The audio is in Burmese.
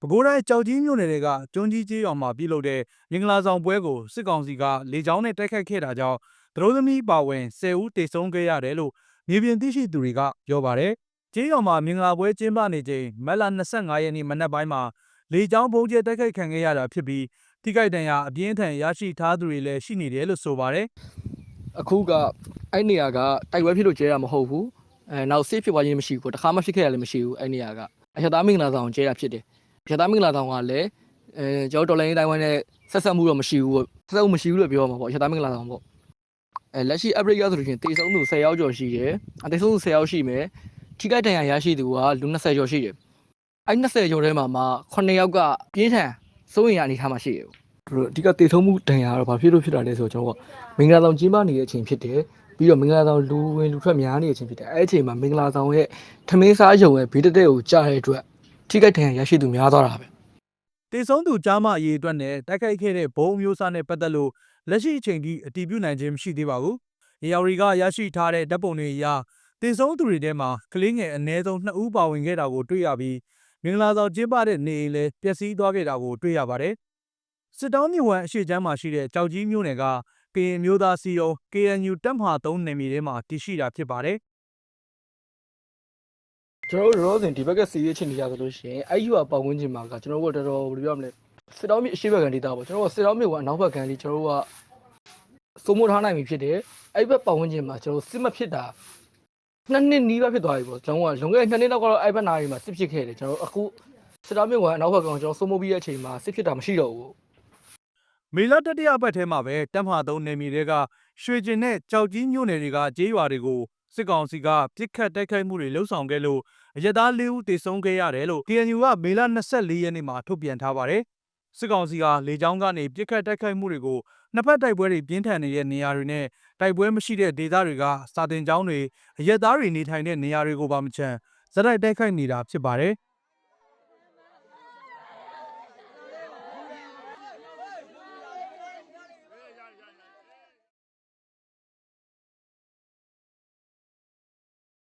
ပဲခူးတိုင်းကြောက်ကြီးမြို့နယ်တွေကကျွန်းကြီးကျေးရွာမှာပြုလုပ်တဲ့မင်္ဂလာဆောင်ပွဲကိုစစ်ကောင်စီကလေကြောင်းနဲ့တိုက်ခိုက်ခဲ့တာကြောင့်သရိုးသမီးပါဝင်10ဦးတေဆုံးခဲ့ရတယ်လို့မြေပြင်သိရှိသူတွေကပြောပါတယ်။ကျေးရွာမှာမင်္ဂလာပွဲကျင်းပနေချိန်မက်လ25ရက်နေ့မနက်ပိုင်းမှာလေကြောင်းပုံကျဲတိုက်ခိုက်ခံခဲ့ရတာဖြစ်ပြီးထိခိုက်ဒဏ်ရာအပြင်းထန်ရရှိထားသူတွေလည်းရှိနေတယ်လို့ဆိုပါတယ်အခုကအဲ့နေရာကတိုက်ပွဲဖြစ်လို့ကျဲတာမဟုတ်ဘူးအဲနောက်ဆေးဖြစ်သွားခြင်းမရှိဘူးတခါမှဖြစ်ခဲ့ရလည်းမရှိဘူးအဲ့နေရာကအရသာမင်္ဂလာဆောင်ကျဲတာဖြစ်တယ်အ ရသာမင်္ဂလာဆောင်ကလည်းအဲကျွန်တော်တော်လိုင်းတိုင်းဝိုင်းနဲ့ဆက်ဆက်မှုတော့မရှိဘူးပေါ့ဆက်ဆက်မှုမရှိဘူးလို့ပြောမှာပေါ့အရသာမင်္ဂလာဆောင်ပေါ့အဲလက်ရှိ average ဆိုလို့ရှိရင်တေဆုံးသူ10ယောက်ကျော်ရှိတယ်အတေဆုံးသူ10ယောက်ရှိမယ်ထိခိုက်ဒဏ်ရာရရှိသူကလူ20ကျော်ရှိတယ်အဲ့20ကျော်ထဲမှာမှ9ယောက်ကပြင်းထန်စိုးရင်ရအနေထားမှာရှိတယ်တို့အဓိကတေဆုံးမှုဒဏ်ရာကတော့ဘာဖြစ်လို့ဖြစ်တာလဲဆိုတော့ကျွန်တော်ကမင်္ဂလာဆောင်ကျင်းပနေတဲ့အချိန်ဖြစ်တယ်ပြီးတော့မင်္ဂလာဆောင်လူဝင်လူထွက်များနေတဲ့အချိန်ဖြစ်တယ်အဲ့ဒီအချိန်မှာမင်္ဂလာဆောင်ရဲ့ထမင်းစားရုံရဲ့ဘေးတက်တဲ့ကိုကြားတဲ့အတွက် ထိခိုက်ဒဏ်ရာရရှိသူများသွားတာပဲ။တေဆုံးသူကြားမအရေးအတွက်နဲ့တိုက်ခိုက်ခဲ့တဲ့ဘုံအမျိုးအစားနဲ့ပတ်သက်လို့လက်ရှိအချိန်ထိအတည်ပြုနိုင်ခြင်းမရှိသေးပါဘူး။ရေယာဝရီကရရှိထားတဲ့ဓာတ်ပုံတွေအရတေဆုံးသူတွေထဲမှာကလေးငယ်အနည်းဆုံး2ဦးပါဝင်ခဲ့တာကိုတွေ့ရပြီးမင်္ဂလာဆောင်ကျင်းပတဲ့နေအိမ်လည်းပျက်စီးသွားခဲ့တာကိုတွေ့ရပါတယ်။စစ်တောင်းမြဝန်အရှိချမ်းမှာရှိတဲ့ကြောက်ကြီးမြို့နယ်ကကရင်မျိုးသားစီယုံ KNU တပ်မဟာ3နယ်မြေထဲမှာတည်ရှိတာဖြစ်ပါတယ်။ ကျွန်တော်တို့ရောစဉ်ဒီဘက်ကစီးရေးချင်းနေရဆိုလို့ရှိရင်အဲ့ယူအပေါင်းဝန်းကျင်မှာကကျွန်တော်တို့ကတော်တော်ဘယ်လိုပြောမလဲစစ်တောင်းမြေအရှိဘက်ကန်ဒေတာပေါ့ကျွန်တော်တို့ကစစ်တောင်းမြေကအနောက်ဘက်ကန်လေးကျွန်တော်တို့ကစိုးမိုးထားနိုင်ပြီဖြစ်တယ်အဲ့ဘက်ပေါင်းဝန်းကျင်မှာကျွန်တော်စစ်မဖြစ်တာနှစ်နှစ်နီးပါးဖြစ်သွားပြီပေါ့ကျွန်တော်ကလွန်ခဲ့တဲ့နှစ်နှစ်လောက်ကတော့အဲ့ဘက်နားတွေမှာစစ်ဖြစ်ခဲ့တယ်ကျွန်တော်တို့အခုစစ်တောင်းမြေကအနောက်ဘက်ကန်ကျွန်တော်စိုးမိုးပြီးတဲ့အချိန်မှာစစ်ဖြစ်တာမရှိတော့ဘူးမေလတတိယပတ်ထဲမှာပဲတပ်မဟာသုံးနယ်မြေတွေကရွှေကျင်နဲ့ကြောက်ကြီးမြို့နယ်တွေကကျေးရွာတွေကို စစ်ကောင်စီကပြစ်ခတ်တိုက်ခိုက်မှုတွေလှုပ်ဆောင်ခဲ့လို့အရက်သား၄ဦးတေဆုံးခဲ့ရတယ်လို့ KNU ကမေလ24ရက်နေ့မှာထုတ်ပြန်ထားပါတယ်။စစ်ကောင်စီကလေကြောင်းကနေပြစ်ခတ်တိုက်ခိုက်မှုတွေကိုနှစ်ဖက်တိုက်ပွဲတွေပြင်းထန်နေတဲ့နေရာတွေနဲ့တိုက်ပွဲမရှိတဲ့ဒေသတွေကစာတင်ကျောင်းတွေအရက်သားတွေနေထိုင်တဲ့နေရာတွေကိုပါမချန်ဇက်တိုက်တိုက်ခိုက်နေတာဖြစ်ပါတယ်။